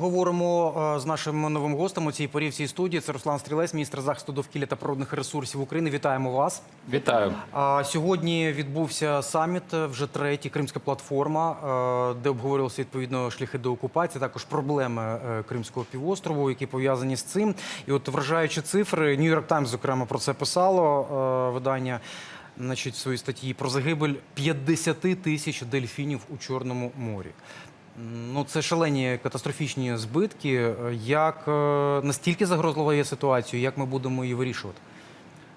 Говоримо е, з нашим новим гостем у цій порі в цій студії. Це Руслан Стрілець, міністр захисту довкілля та природних ресурсів України. Вітаємо вас. Вітаю. Сьогодні відбувся саміт, е, вже третій Кримська платформа, е, де обговорювалися відповідно шляхи до окупації, також проблеми Кримського півострову, які пов'язані з цим. І от вражаючі цифри, Нью-Йорк Таймс, зокрема, про це писало видання. Значить, в своїй статті про загибель 50 тисяч дельфінів у Чорному морі. Ну, це шалені катастрофічні збитки. Як е, настільки загрозлива є ситуація, як ми будемо її вирішувати?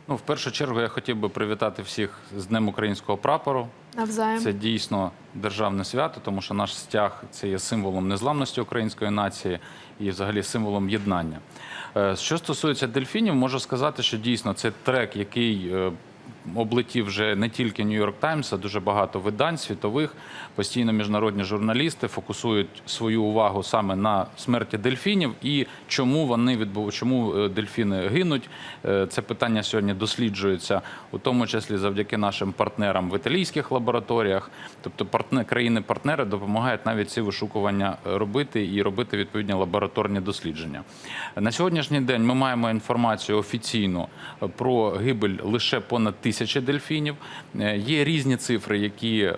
Ну, в першу чергу я хотів би привітати всіх з Днем українського прапору. Навзаєм. Це дійсно державне свято, тому що наш стяг це є символом незламності української нації і, взагалі, символом єднання. Е, Що стосується дельфінів, можу сказати, що дійсно це трек, який е, облетів вже не тільки Нью-Йорк Таймс, а дуже багато видань світових. Постійно міжнародні журналісти фокусують свою увагу саме на смерті дельфінів і чому вони відбув... чому е, дельфіни гинуть. Е, Це питання сьогодні досліджується, у тому числі завдяки нашим партнерам в італійських лабораторіях. Тобто партне... країни-партнери допомагають навіть ці вишукування е, робити і робити відповідні лабораторні дослідження. На сьогоднішній день ми маємо інформацію офіційну про гибель лише понад тисячі дельфінів. Е, Є різні цифри, які е,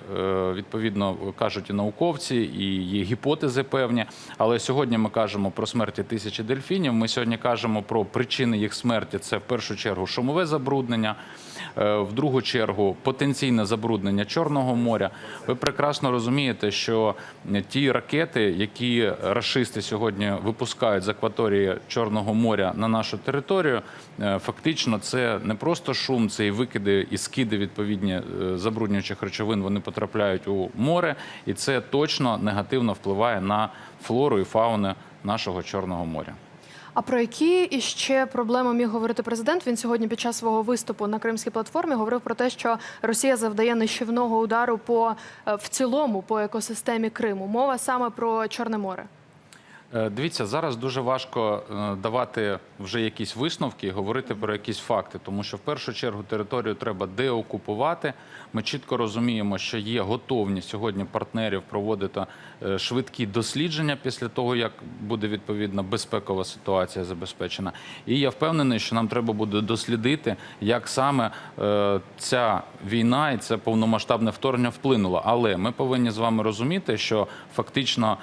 відповідно кажуть і науковці, і є гіпотези певні. Але сьогодні ми кажемо про смерті тисячі дельфінів. Ми сьогодні кажемо про причини їх смерті. Це в першу чергу шумове забруднення. е, В другу чергу потенційне забруднення Чорного моря. Ви прекрасно розумієте, що ті ракети, які рашисти сьогодні випускають з акваторії Чорного моря на нашу територію, фактично це не просто шум, це і викиди, і скиди відповідні е, забруднюючих речовин. Вони потрапляють у море, і це точно негативно впливає на флору і фауну нашого Чорного моря. А про які іще проблеми міг говорити президент? Він сьогодні під час свого виступу на кримській платформі говорив про те, що Росія завдає нищівного удару по е, в цілому по екосистемі Криму. Мова саме про Чорне море. Е, Дивіться, зараз дуже важко е, давати вже якісь висновки і говорити про якісь факти, тому що в першу чергу територію треба деокупувати. Ми чітко розуміємо, що є готовність сьогодні партнерів проводити е, швидкі дослідження після того, як буде відповідна безпекова ситуація забезпечена. І я впевнений, що нам треба буде дослідити, як саме ця війна і це повномасштабне вторгнення вплинуло. Але ми повинні з вами розуміти, що фактично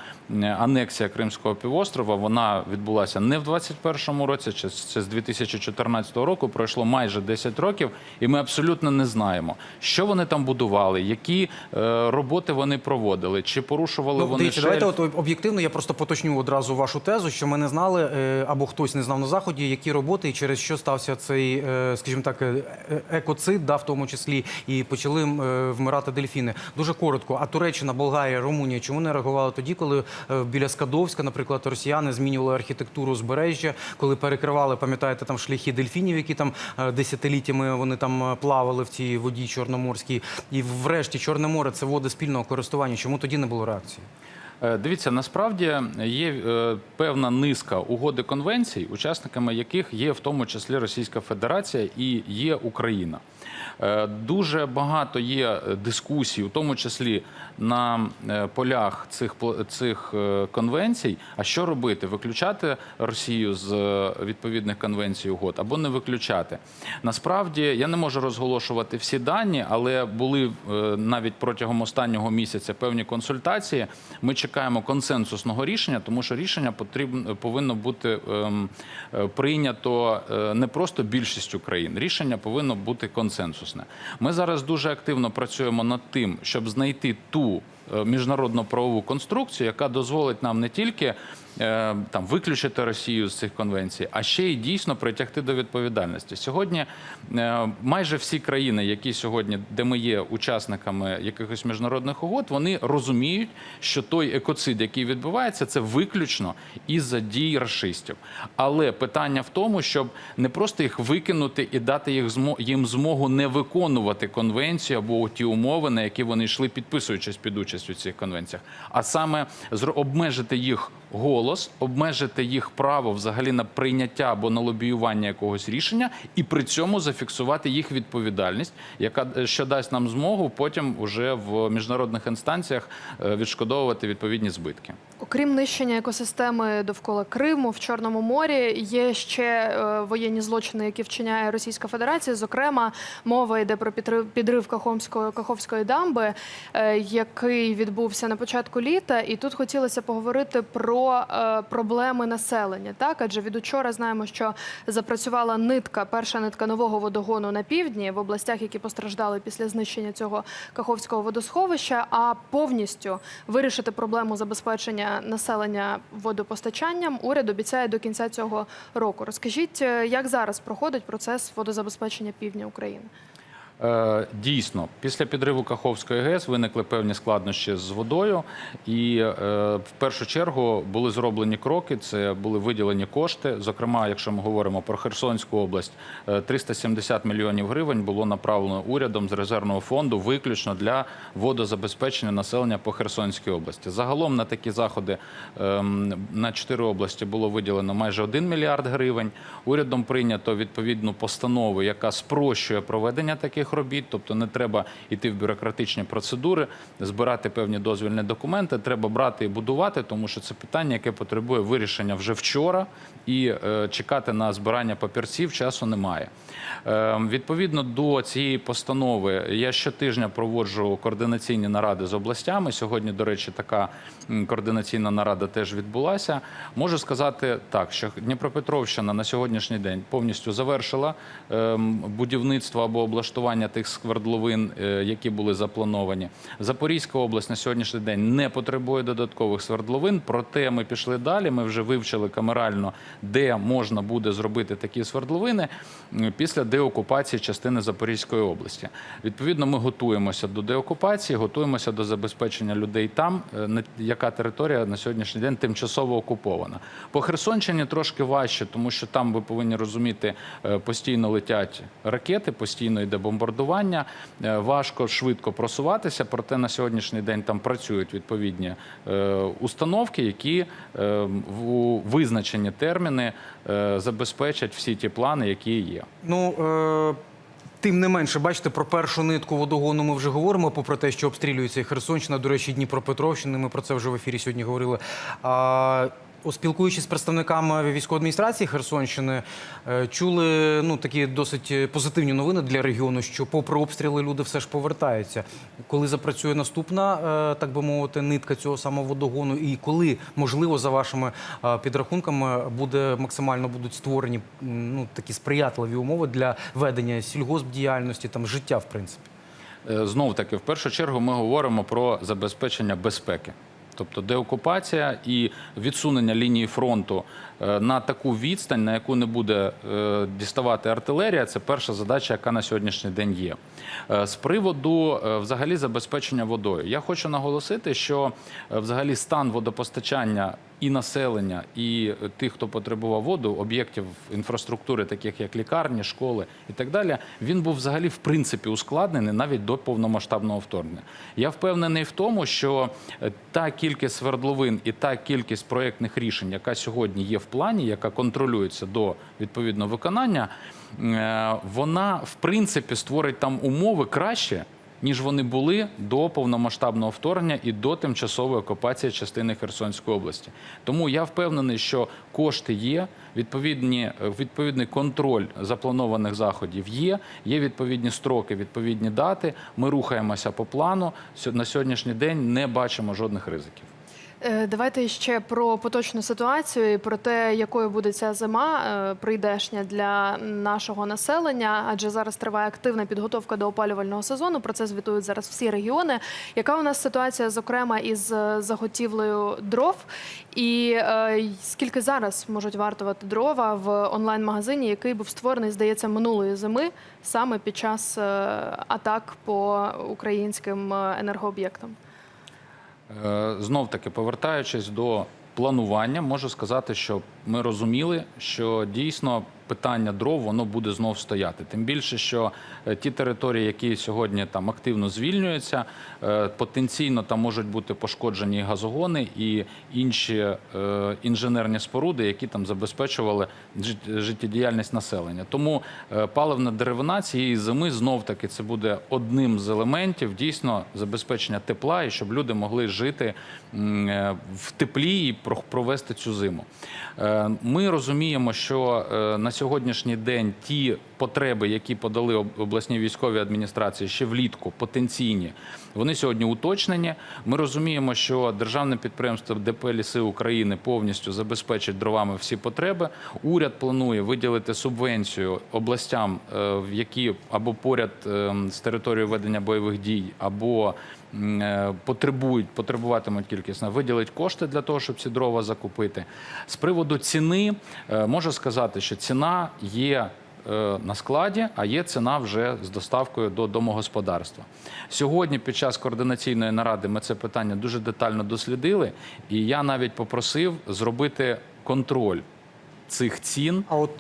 анексія Кримського півострова вона відбулася не в 21-му році, чи це з 2014 року. Пройшло майже 10 років, і ми абсолютно не знаємо, що вони там будували, які е, роботи вони проводили, чи порушували Ну, вони дивіться, шельф. давайте от об'єктивно. Я просто поточню одразу вашу тезу, що ми не знали е, або хтось не знав на заході, які роботи і через що стався цей, е, скажімо так, е, е, екоцид, да, в тому числі, і почали е, вмирати дельфіни. Дуже коротко. А Туреччина, Болгарія, Румунія, чому не реагували тоді, коли е, біля Скадовська, наприклад, росіяни змінювали архітектуру збережжя, коли перекривали, пам'ятаєте, там шляхи дельфінів, які там е, десятиліттями вони там е, плавали в цій воді чорноморській, і врешті Чорне море це води спільного користування. Чому тоді не було реакції? Е, Дивіться, насправді є е, певна низка угоди конвенцій, учасниками яких є в тому числі Російська Федерація і є Україна. Е, Дуже багато є дискусій, у тому числі на полях цих цих конвенцій. А що робити? Виключати Росію з відповідних конвенцій угод або не виключати? Насправді я не можу розголошувати всі дані, але були навіть протягом останнього місяця певні консультації. Ми чекаємо консенсусного рішення, тому що рішення потрібно повинно бути ем, е, прийнято е, не просто більшістю країн. Рішення повинно бути консенсусне. Ми зараз дуже активно працюємо над тим, щоб знайти ту е, міжнародну правову конструкцію, яка дозволить нам не тільки е, там виключити Росію з цих конвенцій, а ще й дійсно притягти до відповідальності. Сьогодні е, майже всі країни, які сьогодні, де ми є учасниками якихось міжнародних угод, вони розуміють, що той екоцид, який відбувається, це виключно із-за дій рашистів. Але питання в тому, щоб не просто їх викинути і дати їх їм змогу не виконувати конвенцію або ті умови, на які вони йшли, підписуючись під участь у цих конвенціях, а саме обмежити їх голос, обмежити їх право взагалі на прийняття або на лобіювання якогось рішення, і при цьому зафіксувати їх відповідальність, яка е, що дасть нам змогу потім уже в міжнародних інстанціях е, відшкодовувати відповідні збитки. Окрім нищення екосистеми довкола Криму в Чорному морі, є ще е, воєнні злочини, які вчиняє Російська Федерація. Зокрема, мова йде про підрив, підрив Каховської, дамби, який відбувся на початку літа. І тут хотілося поговорити про е, проблеми населення. Так, адже від учора знаємо, що запрацювала нитка, перша нитка нового водогону на півдні в областях, які постраждали після знищення цього Каховського водосховища. А повністю вирішити проблему забезпечення населення водопостачанням уряд обіцяє до кінця цього року. Розкажіть, е, як зараз проходить процес водозабезпечення півдня України? Е, Дійсно, після підриву Каховської ГЕС виникли певні складнощі з водою, і е, в першу чергу були зроблені кроки. Це були виділені кошти. Зокрема, якщо ми говоримо про Херсонську область, е, 370 мільйонів гривень було направлено урядом з резервного фонду виключно для водозабезпечення населення по Херсонській області. Загалом на такі заходи ем, на чотири області було виділено майже 1 мільярд гривень. Урядом прийнято відповідну постанову, яка спрощує проведення таких робіт, тобто не треба йти в бюрократичні процедури, збирати певні дозвільні документи. Треба брати і будувати, тому що це питання, яке потребує вирішення вже вчора, і е, чекати на збирання папірців часу немає. Е, відповідно до цієї постанови, я щотижня проводжу координаційні наради з областями. Сьогодні, до речі, така координаційна нарада теж відбулася. Можу сказати так, що Дніпропетровщина на сьогоднішній день повністю завершила ем, будівництво або облаштування тих сквердловин, е, які були заплановані. Запорізька область на сьогоднішній день не потребує додаткових свердловин. Проте ми пішли далі. Ми вже вивчили камерально, де можна буде зробити такі свердловини після деокупації частини Запорізької області. Відповідно, ми готуємося до деокупації, готуємося до забезпечення людей там, е, яка територія на сьогоднішній день тимчасово окупована. По Херсонщині трошки важче, тому що там ви повинні розуміти, е, постійно летять ракети, постійно йде бомбардування. Е, Важко швидко просуватися. Проте на сьогоднішній день там працюють відповідні е, установки, які е, в визначені терміни забезпечать всі ті плани, які є. Ну, е, тим не менше, бачите, про першу нитку водогону ми вже говоримо, попри те, що обстрілюється і Херсонщина, до речі, Дніпропетровщина, ми про це вже в ефірі сьогодні говорили. А, Спілкуючись з представниками військової адміністрації Херсонщини, е, чули ну такі досить е, позитивні новини для регіону, що попри обстріли люди все ж повертаються. Коли запрацює наступна, е, так би мовити, нитка цього самого водогону, і коли можливо за вашими підрахунками буде максимально будуть створені ну такі сприятливі умови для ведення сільгоспдіяльності, там життя, в принципі. Знов таки, в першу чергу, ми говоримо про забезпечення безпеки. Тобто деокупація і відсунення лінії фронту е, на таку відстань, на яку не буде е, діставати артилерія, це перша задача, яка на сьогоднішній день є. Е, З приводу взагалі забезпечення водою, я хочу наголосити, що взагалі стан водопостачання і населення, і е, тих, хто потребував воду, об'єктів інфраструктури, таких як лікарні, школи і так далі, він був взагалі в принципі ускладнений навіть до повномасштабного вторгнення. Я впевнений в тому, що е, та кількість свердловин і та кількість проєктних рішень, яка сьогодні є в плані, яка контролюється до відповідного виконання, е, вона в принципі створить там умови краще ніж вони були до повномасштабного вторгнення і до тимчасової окупації частини Херсонської області. Тому я впевнений, що кошти є, відповідні, відповідний контроль запланованих заходів є, є відповідні строки, відповідні дати. Ми рухаємося по плану. На сьогоднішній день не бачимо жодних ризиків. Е, Давайте ще про поточну ситуацію і про те, якою буде ця зима е, прийдешня для нашого населення. Адже зараз триває активна підготовка до опалювального сезону. Про це звітують зараз всі регіони. Яка у нас ситуація, зокрема, із е, заготівлею дров? І скільки зараз можуть вартувати дрова в онлайн-магазині, який був створений, здається, минулої зими, саме під час атак по українським енергооб'єктам? Е, Знов таки, повертаючись до планування, можу сказати, що ми розуміли, що дійсно питання дров воно буде знов стояти. Тим більше, що е, ті території, які сьогодні там активно звільнюються, е, потенційно там можуть бути пошкоджені газогони і інші е, інженерні споруди, які там забезпечували життєдіяльність населення. Тому паливна деревина цієї зими знов таки це буде одним з елементів дійсно забезпечення тепла і щоб люди могли жити в теплі і провести цю зиму. Ми розуміємо, що на сьогоднішній день ті потреби, які подали об- обласні військові адміністрації ще влітку, потенційні, вони сьогодні уточнені. Ми розуміємо, що державне підприємство ДП Ліси України повністю забезпечить дровами всі потреби. Уряд планує виділити субвенцію областям, е, в які або поряд е, з територією ведення бойових дій, або потребують, потребуватимуть кількісно, виділить кошти для того, щоб ці дрова закупити. З приводу ціни е, можу сказати, що ціна є е, на складі, а є ціна вже з доставкою до домогосподарства. Сьогодні, під час координаційної наради, ми це питання дуже детально дослідили, і я навіть попросив зробити контроль цих цін. А от,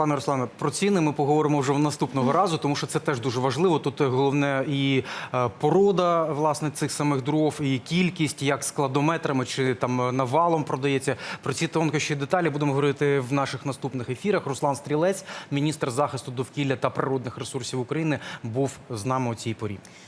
пане Руслане, про ціни ми поговоримо вже в наступного разу, тому що це теж дуже важливо. Тут е, головне і е, порода власне цих самих дров, і кількість, як складометрами чи там е, навалом продається. Про ці тонкощі деталі будемо говорити в наших наступних ефірах. Руслан Стрілець, міністр захисту довкілля та природних ресурсів України, був з нами у цій порі.